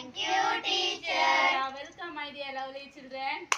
Thank you, teacher. Yeah, welcome, my dear lovely children.